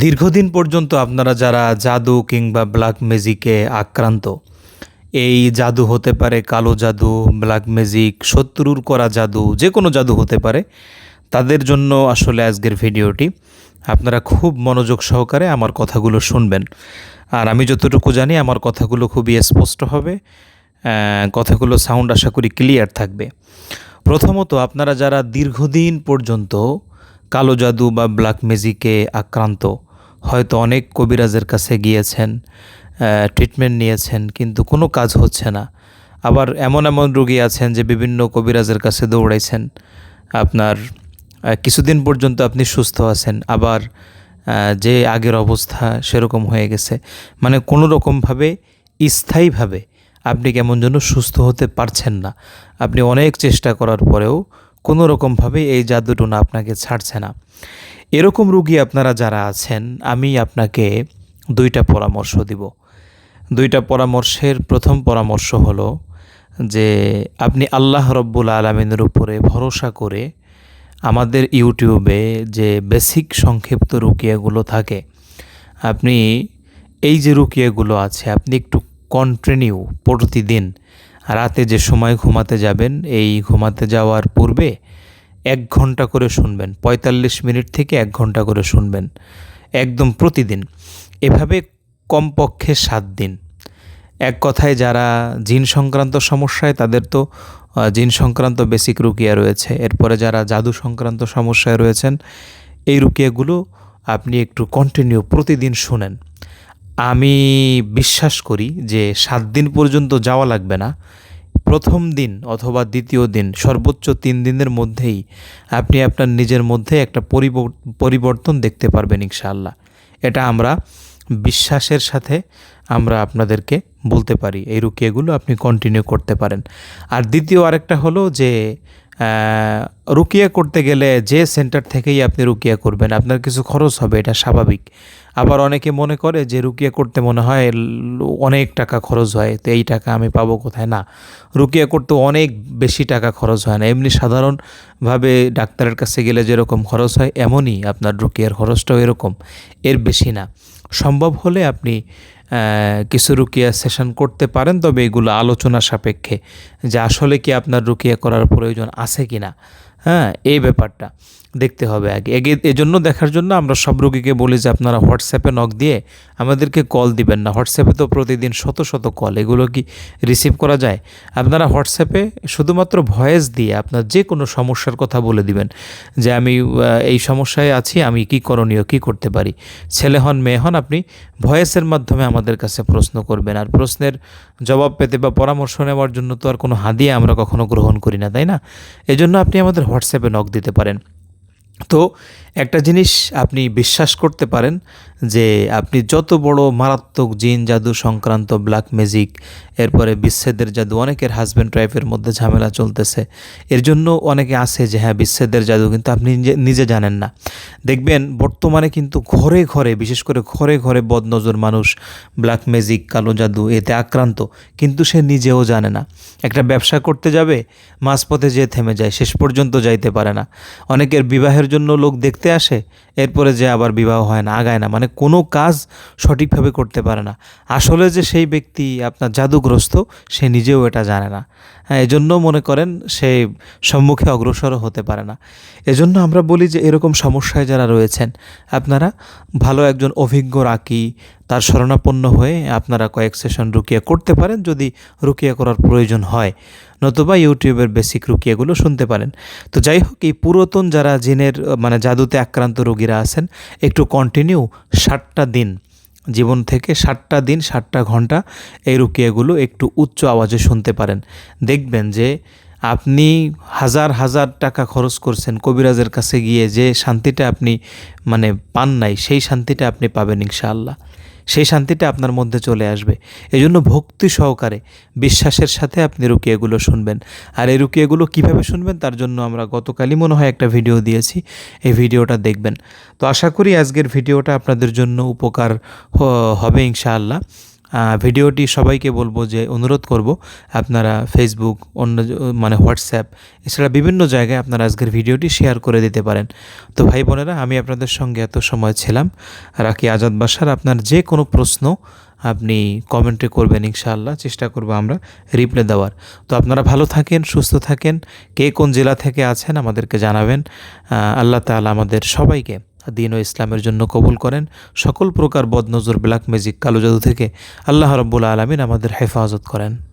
দীর্ঘদিন পর্যন্ত আপনারা যারা জাদু কিংবা ব্ল্যাক ম্যাজিকে আক্রান্ত, এই জাদু হতে পারে কালো জাদু ব্ল্যাক ম্যাজিক শত্রুর করা জাদু, যে কোনো জাদু হতে পারে, তাদের জন্য আসলে আজকের ভিডিওটি। আপনারা খুব মনোযোগ সহকারে আমার কথাগুলো শুনবেন। আর আমি যতটুকু জানি আমার কথাগুলো খুবই স্পষ্ট হবে কথাগুলো সাউন্ড আশা করি ক্লিয়ার থাকবে। প্রথমত আপনারা যারা দীর্ঘদিন পর্যন্ত কালো জাদু বা ব্ল্যাক ম্যাজিকে আক্রান্ত। হয়তো অনেক কবিরাজের কাছে গিয়েছেন ট্রিটমেন্ট নিয়েছেন, কিন্তু কোনো কাজ হচ্ছে না। আবার এমন এমন রোগী আছেন যে বিভিন্ন কবিরাজের কাছে দৌড়াইছেন। আপনার কিছুদিন পর্যন্ত আপনি সুস্থ আছেন, আবার যে আগের অবস্থা সেরকম হয়ে গেছে। মানে কোনো রকমভাবে, স্থায়ীভাবে আপনি কেমন যেন সুস্থ হতে পারছেন না। আপনি অনেক চেষ্টা করার পরেও কোনো রকমভাবে এই জাদুটোনা আপনাকে ছাড়ছে না। এরকম রুগী আপনারা যারা আছেন, আমি আপনাকে দুইটা পরামর্শ দিব। দুইটা পরামর্শের প্রথম পরামর্শ হলো যে, আপনি আল্লাহ রব্বুল আলমিনের উপরে ভরসা করে আমাদের ইউটিউবে যে বেসিক সংক্ষিপ্ত রুকিয়াগুলো থাকে, আপনি এই যে রুকিয়াগুলো আছে, আপনি একটু কন্টিনিউ প্রতিদিন রাতে যে সময় ঘুমাতে যাবেন, এই ঘুমাতে যাওয়ার পূর্বে এক ঘণ্টা করে শুনবেন, পঁয়তাল্লিশ মিনিট থেকে এক ঘণ্টা করে শুনবেন, একদম প্রতিদিন। এভাবে কমপক্ষে সাত দিন। এক কথায় যারা জিন সংক্রান্ত সমস্যায়, তাদের তো জিন সংক্রান্ত বেসিক রুকিয়া রয়েছে। এরপরে যারা জাদু সংক্রান্ত সমস্যায় রয়েছেন, এই রুকিয়াগুলো আপনি একটু কন্টিনিউ প্রতিদিন শুনেন। আমি বিশ্বাস করি যে সাত দিন পর্যন্ত যাওয়া লাগবে না। প্রথম দিন অথবা দ্বিতীয় দিন, সর্বোচ্চ তিন দিনের মধ্যেই আপনি আপনার নিজের মধ্যে একটা পরিবর- পরিবর্তন দেখতে পারবেন ইনশাআল্লাহ। এটা আমরা বিশ্বাসের সাথে আমরা আপনাদেরকে বলতে পারি, এই রুকিয়াগুলো আপনি কন্টিনিউ করতে পারেন। আর দ্বিতীয় আরেকটা হলো যে রুকিয়া করতে গেলে যে সেন্টার থেকেই আপনি রুকিয়া করবেন, আপনার কিছু খরচ হবে, এটা স্বাভাবিক। আবার অনেকে মনে করে যে রুকিয়া করতে মনে হয় অনেক টাকা খরচ হয়, তো এই টাকা আমি পাবো কোথায়? না, রুকিয়া করতে অনেক বেশি টাকা খরচ হয় না। এমনি সাধারণভাবে ডাক্তারের কাছে গেলে যেরকম খরচ হয়, এমনই আপনার রুকিয়ার খরচটাও এরকম, এর বেশি না। সম্ভব হলে আপনি কিছু রুকিয়া সেশন করতে পারেন, তবে এগুলো আলোচনা সাপেক্ষে, যে আসলে কি আপনার রুকিয়া করার প্রয়োজন আছে কি না হ্যাঁ এই ব্যাপারটা। দেখতে হবে আগে। এগে, এজন্য দেখার জন্য আমরা সব রোগীকে বলি যে আপনারা হোয়াটসঅ্যাপে নক দিয়ে আমাদেরকে কল দিবেন না। হোয়াটসঅ্যাপে তো প্রতিদিন শত শত কল, এগুলো কি রিসিভ করা যায়? আপনারা হোয়াটসঅ্যাপে শুধুমাত্র ভয়েস দিয়ে আপনার যে কোনো সমস্যার কথা বলে দিবেন যে আমি এই সমস্যায় আছি, আমি কি করণীয়, কি করতে পারি? ছেলে হন, মেয়ে হন, আপনি ভয়েসের মাধ্যমে আমাদের কাছে প্রশ্ন করবেন। আর প্রশ্নের জবাব পেতে বা পরামর্শ নেওয়ার জন্য তো আর কোনো হাদিয়া আমরা কখনো গ্রহণ করি না, তাই না? এজন্য আপনি আমাদের হোয়াটসঅ্যাপে নক দিতে পারেন। তো একটা জিনিস আপনি বিশ্বাস করতে পারেন যে আপনি যত বড় মারাত্মক জিন, জাদু সংক্রান্ত ব্ল্যাক ম্যাজিক এরপরে বিচ্ছেদের জাদু, অনেকের হাজব্যান্ড ওয়াইফের মধ্যে ঝামেলা চলতেছে। এর জন্য অনেকে আছে যে হ্যাঁ বিচ্ছেদের জাদু কিন্তু আপনি নিজে জানেন না। দেখবেন বর্তমানে কিন্তু ঘরে ঘরে, বিশেষ করে ঘরে ঘরে বদনজর মানুষ ব্ল্যাক ম্যাজিক কালো জাদু এতে আক্রান্ত, কিন্তু সে নিজেও জানে না। একটা ব্যবসা করতে যাবে, মাঝপথে যেয়ে থেমে যায়, শেষ পর্যন্ত যাইতে পারে না। অনেকের বিবাহের জন্য লোক দেখতে আসে, এরপরে যে আবার বিবাহ হয় না, আগায় না মানে কোনো কাজ সঠিকভাবে করতে পারে না। আসলে যে সেই ব্যক্তি আপনার জাদুগ্রস্ত, সে নিজেও এটা জানে না। হ্যাঁ এজন্য মনে করেন সে সম্মুখে অগ্রসরও হতে পারে না। এজন্য আমরা বলি যে এরকম সমস্যায় যারা রয়েছেন, আপনারা ভালো একজন অভিজ্ঞ রাকি, তার শরণাপন্ন হয়ে আপনারা কয়েক সেশন রুকিয়া করতে পারেন, যদি রুকিয়া করার প্রয়োজন হয়। নতুবা ইউটিউবের বেসিক রুকিয়াগুলো শুনতে পারেন। তো যাই হোক এই পুরাতন যারা জিনের মানে জাদুতে আক্রান্ত রোগীরা আছেন, একটু কন্টিনিউ ষাটটা দিন, জীবন থেকে ষাটটা দিন, ষাটটা ঘণ্টা এই রুকিয়াগুলো একটু উচ্চ আওয়াজে শুনতে পারেন। দেখবেন যে আপনি হাজার হাজার টাকা খরচ করছেন কবিরাজের কাছে গিয়ে যে শান্তিটা আপনি মানে পান নাই, সেই শান্তিটা আপনি পাবেন ইনশাআল্লাহ। সেই শান্তিটা আপনার মধ্যে চলে আসবে। এই জন্য ভক্তি সহকারে বিশ্বাসের সাথে আপনি রুকিয়াগুলো শুনবেন। আর এই রুকিয়াগুলো কীভাবে শুনবেন তার জন্য আমরা গতকালই মনে হয় একটা ভিডিও দিয়েছি। এই ভিডিওটা দেখবেন। তো আশা করি আজকের ভিডিওটা আপনাদের জন্য উপকার হবে ইনশাআল্লাহ। ভিডিওটি সবাইকে বলব যে অনুরোধ করব আপনারা ফেসবুক অন্য মানে হোয়াটসঅ্যাপ এছাড়া বিভিন্ন জায়গায় আপনারা আজকের ভিডিওটি শেয়ার করে দিতে পারেন। তো ভাই বোনেরা, আমি আপনাদের সঙ্গে এত সময় ছিলাম। রাকি আজাদ বাসার, আপনার যে কোনো প্রশ্ন আপনি কমেন্টে করবেন ইনশাআল্লাহ, চেষ্টা করব আমরা রিপ্লাই দেওয়ার। তো আপনারা ভালো থাকেন, সুস্থ থাকেন, কে কোন জেলা থেকে আছেন আমাদেরকে জানাবেন। আল্লাহ তাআলা আমাদের সবাইকে দিন ও ইসলামের জন্য কবুল করেন। সকল প্রকার বদনজর, ব্ল্যাক ম্যাজিক, কালো জাদু থেকে আল্লাহ রব্বুল আলমিন আমাদের হেফাজত করেন।